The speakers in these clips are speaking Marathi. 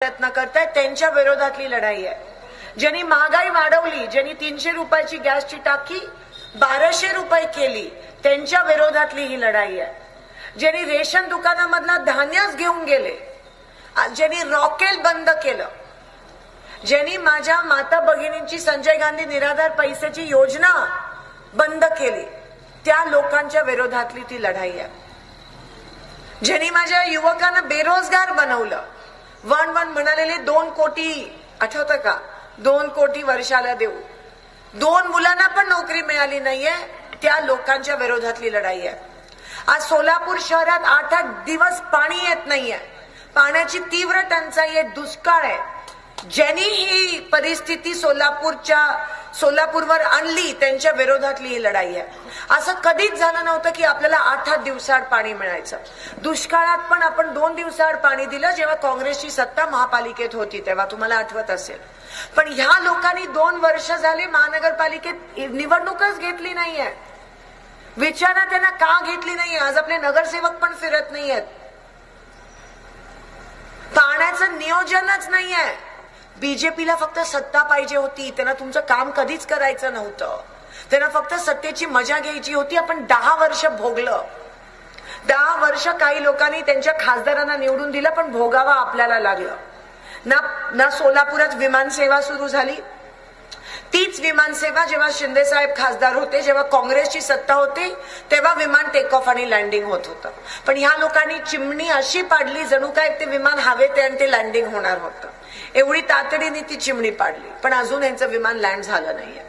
प्रयत्न करतायत त्यांच्या विरोधातली लढाई आहे. ज्यांनी महागाई वाढवली ज्यांनी तीनशे रुपयाची गॅसची टाकी बाराशे रुपये केली त्यांच्या विरोधातली ही लढाई आहे. ज्यांनी रेशन दुकानामधला धान्यच घेऊन गेले ज्यांनी रॉकेल बंद केलं ज्यांनी माझ्या माता भगिनींची संजय गांधी निराधार पैशाची योजना बंद केली त्या लोकांच्या विरोधातली ती लढाई आहे. ज्यांनी माझ्या युवकांना बेरोजगार बनवलं वन वन म्हणालेले दोन कोटी आठवतं का? दोन कोटी वर्षाला देऊ. दोन मुलांना पण नोकरी मिळाली नाहीये त्या लोकांच्या विरोधातली लढाई आहे. आज सोलापूर शहरात आठ आठ दिवस पाणी येत नाहीये. पाण्याची तीव्र टंचाई आहे दुष्काळ आहे. ज्यांनी ही परिस्थिती सोलापूरच्या सोलापूरवर आणली त्यांच्या विरोधातली ही लढाई आहे. असं कधीच झालं नव्हतं की आपल्याला आठ आठ दिवसाआड पाणी मिळायचं. दुष्काळात पण आपण दोन दिवसाआड पाणी दिलं जेव्हा काँग्रेसची सत्ता महापालिकेत होती तेव्हा तुम्हाला आठवत असेल. पण ह्या लोकांनी दोन वर्ष झाले महानगरपालिकेत निवडणूकच घेतली नाहीये. विचारा त्यांना का घेतली नाहीये? आज आपले नगरसेवक पण फिरत नाहीयेत. पाण्याचं नियोजनच नाहीये. बीजेपीला फक्त सत्ता पाहिजे होती. त्यांना तुमचं काम कधीच करायचं नव्हतं. त्यांना फक्त सत्तेची मजा घ्यायची होती. आपण दहा वर्ष भोगलं. दहा वर्ष काही लोकांनी त्यांच्या खासदारांना निवडून दिलं पण भोगावा आपल्याला लागलं. ना ना सोलापुरात विमानसेवा सुरू झाली. तीच विमानसेवा जेव्हा शिंदे साहेब खासदार होते जेव्हा काँग्रेसची सत्ता होती तेव्हा विमान टेक ऑफ आणि लँडिंग होत होतं. पण ह्या लोकांनी चिमणी अशी पाडली जणू काय ते विमान हवेत आहे आणि ते लँडिंग होणार होतं. एवढी तातडीने ती चिमणी पाडली पण अजून यांचं विमान लँड झालं नाहीये.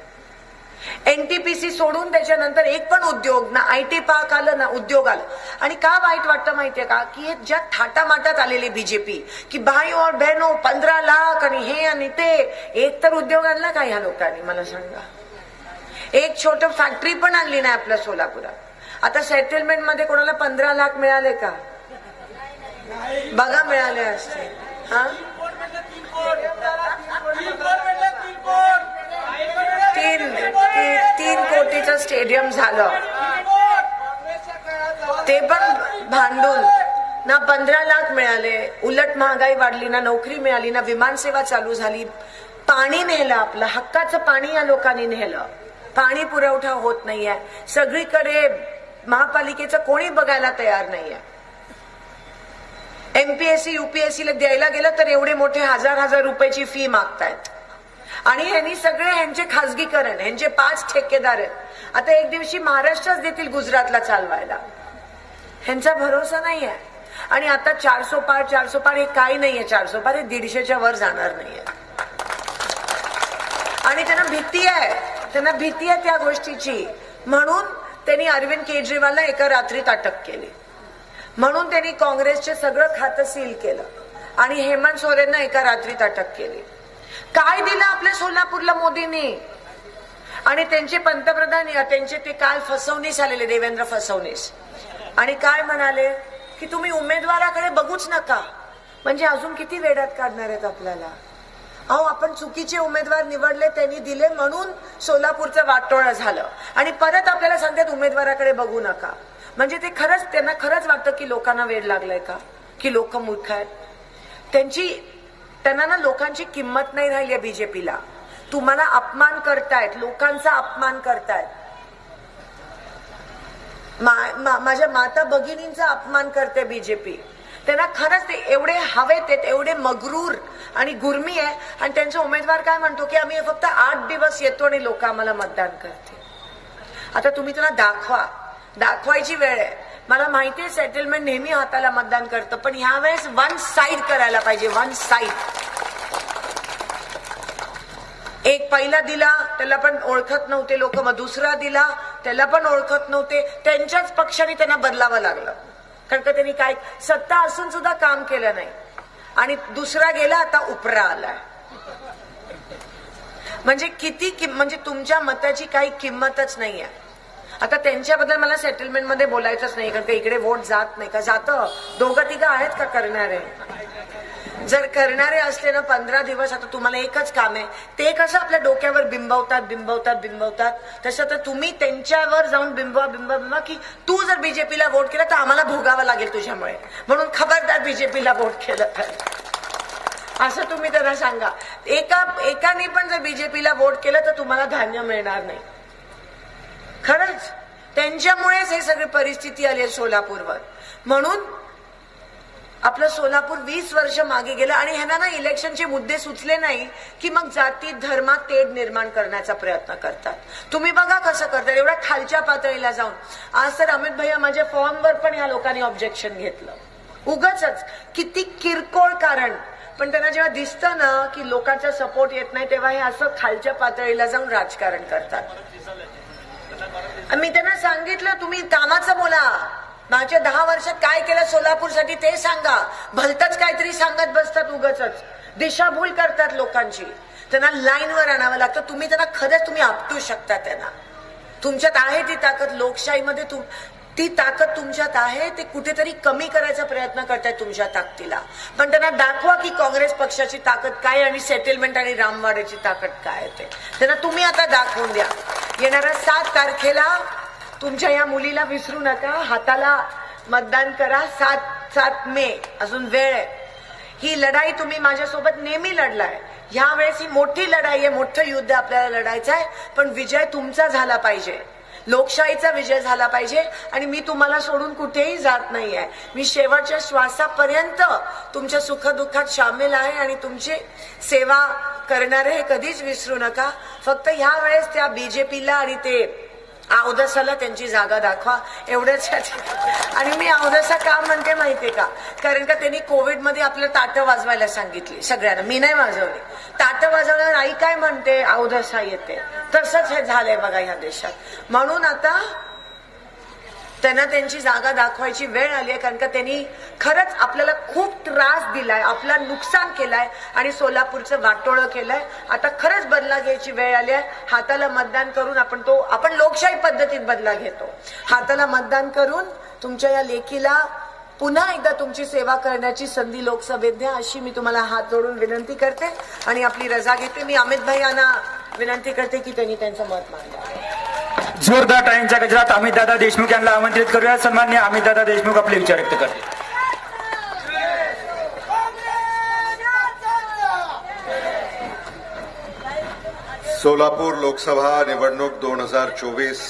एनटीपीसी सोडून त्याच्यानंतर एक पण उद्योग ना आय टी पार्क आलं ना उद्योग आलं. आणि का वाईट वाटतं माहितीये का? की ज्या थाटामाटात आलेली बीजेपी की भाई और बहनो पंधरा लाख आणि हे आणि ते एक तर उद्योग आणला का ह्या लोकांनी? मला सांगा. एक छोट फॅक्टरी पण आणली नाही आपल्या सोलापुरात. आता सेटलमेंटमध्ये कोणाला पंधरा लाख मिळाले का? बघा मिळाले असते हा तीन ती- क्रिकेटचं स्टेडियम झालं. ते पण भांडून. ना पंधरा लाख मिळाले. उलट महागाई वाढली ना नोकरी मिळाली ना विमानसेवा चालू झाली. पाणी नेलं आपलं. हक्काचं पाणी या लोकांनी नेलं. पाणी पुरवठा होत नाहीये. सगळीकडे महापालिकेचं कोणी बघायला तयार नाहीये. एमपीएससी युपीएससी ला द्यायला गेलं तर एवढे मोठे हजार हजार रुपयाची फी मागतायत. आणि ह्यांनी सगळे ह्यांचे खासगीकरण ह्यांचे पाच ठेकेदार आहेत. आता एक दिवशी महाराष्ट्रच देतील गुजरातला चालवायला. ह्यांचा भरोसा नाही आहे आणि आता चारसो पार चारसो पार हे काही नाहीये. चारसो पार हे दीडशेच्या वर जाणार नाहीये. आणि त्यांना भीती आहे. त्यांना भीती आहे त्या गोष्टीची. म्हणून त्यांनी अरविंद केजरीवालला एका रात्रीत अटक केली. म्हणून त्यांनी काँग्रेसचे सगळं खातं सील केलं. आणि हेमंत सोरेनना एका रात्रीत अटक केली. काय दिलं आपल्या सोलापूरला मोदींनी? आणि त्यांचे पंतप्रधान त्यांचे ते काल फसवणीस आलेले देवेंद्र फसवणीस. आणि काय म्हणाले की तुम्ही उमेदवाराकडे बघूच नका. म्हणजे अजून किती वेड्यात काढणार आहेत आपल्याला? अहो आपण चुकीचे उमेदवार निवडले त्यांनी दिले म्हणून सोलापूरचं वाटोळं झालं. आणि परत आपल्याला सांगतात उमेदवाराकडे बघू नका. म्हणजे ते खरंच त्यांना खरंच वाटतं की लोकांना वेळ लागलाय का? की लोक मूर्ख आहेत? त्यांची त्यांना ना लोकांची किंमत नाही राहिली आहे बीजेपीला तुम्हाला अपमान करतायत लोकांचा अपमान करतायत. मा- मा- माझ्या माता भगिनींचा अपमान करते बीजेपी त्यांना खरंच ते एवढे हवेत आहेत एवढे मगरूर आणि गुरमी आहे. आणि त्यांचा उमेदवार काय म्हणतो की आम्ही फक्त आठ दिवस येतो आणि लोक आम्हाला मतदान करते आता तुम्ही त्यांना दाखवा. दाखवायची वेळ आहे. मला माहिती आहे सेटलमेंट नेहमी हाताला मतदान करतं पण ह्यावेळेस वन साईड करायला पाहिजे वन साईड एक पहिला दिला त्याला पण ओळखत नव्हते लोक. मग दुसरा दिला त्याला पण ओळखत नव्हते. त्यांच्याच पक्षाने त्यांना बदलावं लागलं. कारण का त्यांनी काय सत्ता असून सुद्धा काम केलं नाही. आणि दुसरा गेला आता उपरा आलाय. म्हणजे किती कि, म्हणजे तुमच्या मताची काही किंमतच नाहीये. आता त्यांच्याबद्दल मला सेटलमेंटमध्ये बोलायचंच नाही कारण का इकडे वोट जात नाही. का जातं? दोघं तिघं आहेत का करणारे? जर करणारे असले ना पंधरा दिवस आता तुम्हाला एकच काम आहे. ते कसं आपल्या डोक्यावर बिंबवतात बिंबवतात बिंबवतात. तसं तर तुम्ही त्यांच्यावर जाऊन बिंबवा बिंबवा बिंबवा की तू जर बीजेपीला वोट केला तर आम्हाला भोगावं लागेल तुझ्यामुळे. म्हणून खबरदार बीजेपीला वोट केलं तर असं तुम्ही त्यांना सांगा. एका एकाने पण जर बीजेपीला वोट केलं तर तुम्हाला धान्य मिळणार नाही. खरंच त्यांच्यामुळेच हे सगळी परिस्थिती आली आहे सोलापूरवर. म्हणून आपलं सोलापूर वीस वर्ष मागे गेलं आणि ह्यांना ना इलेक्शनचे मुद्दे सुचले नाही की मग जाती धर्मात तेढ निर्माण करण्याचा प्रयत्न करतात. तुम्ही बघा कसं करतात. एवढ्या खालच्या पातळीला जाऊन. आज तर अमित भैया माझ्या फॉर्मवर पण ह्या लोकांनी ऑब्जेक्शन घेतलं. उगच किती किरकोळ कारण. पण त्यांना जेव्हा दिसतं ना की लोकांचा सपोर्ट येत नाही तेव्हा हे असं खालच्या पातळीला जाऊन राजकारण करतात. मी त्यांना सांगितलं तुम्ही कामाचं बोला. मागच्या दहा वर्षात काय केलं सोलापूरसाठी ते सांगा. भलतच काहीतरी सांगत बसतात उगच दिशाभूल करतात लोकांची. त्यांना लाईनवर आणावं लागतं. तुम्ही त्यांना खरंच तुम्ही आपटू शकता त्यांना. तुमच्यात आहे ती ताकद. लोकशाहीमध्ये तुम ती ताकद तुमच्यात आहे. ते कुठेतरी कमी करायचा प्रयत्न करताय तुमच्या ताकदीला. पण त्यांना दाखवा की काँग्रेस पक्षाची ताकद काय आणि सेटलमेंट आणि रामवाड्याची ताकद काय आहे ते. त्यांना तुम्ही आता दाखवून द्या. येणाऱ्या सात तारखेला तुमच्या या मुलीला विसरू नका. हाताला मतदान करा. सात सात मे. अजून वेळ आहे. ही लढाई तुम्ही माझ्यासोबत नेहमी लढलाय. ह्या वेळेस ही मोठी लढाई आहे. मोठं युद्ध आपल्याला लढायचं आहे. पण विजय तुमचा झाला पाहिजे. लोकशाहीचा विजय झाला पाहिजे. आणि मी तुम्हाला सोडून कुठेही जात नाही आहे. मी शेवटच्या श्वासापर्यंत तुमच्या सुखदुःखात सामील आहे. आणि तुमची सेवा करणारे हे कधीच विसरू नका. फक्त ह्या वेळेस त्या बीजेपीला आणि ते अवदसाला त्यांची जागा दाखवा. एवढंच आणि मी अवदसा का म्हणते माहितीये का? कारण का त्यांनी कोविडमध्ये आपलं ताटं वाजवायला सांगितली सगळ्यांना. मी नाही वाजवली. ताटं वाजवल्यावर आई काय म्हणते? अवदसा येते. तसंच हे झालंय बघा ह्या देशात. म्हणून आता त्यांना त्यांची जागा दाखवायची वेळ आली आहे कारण का त्यांनी खरंच आपल्याला खूप त्रास दिलाय आपला नुकसान केलाय आणि सोलापूरचं वाटोळं केलंय. आता खरंच बदला घ्यायची वेळ आली आहे. हाताला मतदान करून आपण तो आपण लोकशाही पद्धतीत बदला घेतो. हाताला मतदान करून तुमच्या या लेखीला पुन्हा एकदा तुमची सेवा करण्याची संधी लोकसभेत द्या अशी मी तुम्हाला हात जोडून विनंती करते आणि आपली रजा घेते. मी अमित भाई यांना विनंती करते की त्यांनी त्यांचं मत मांडलं. जोरदार टाळ्यांच्या गजरात अमितदादा देशमुख यांना आमंत्रित करूया. सन्मान्य अमितदादा देशमुख आपले विचार व्यक्त करतील. सोलापूर लोकसभा निवडणूक दोन हजार चोवीस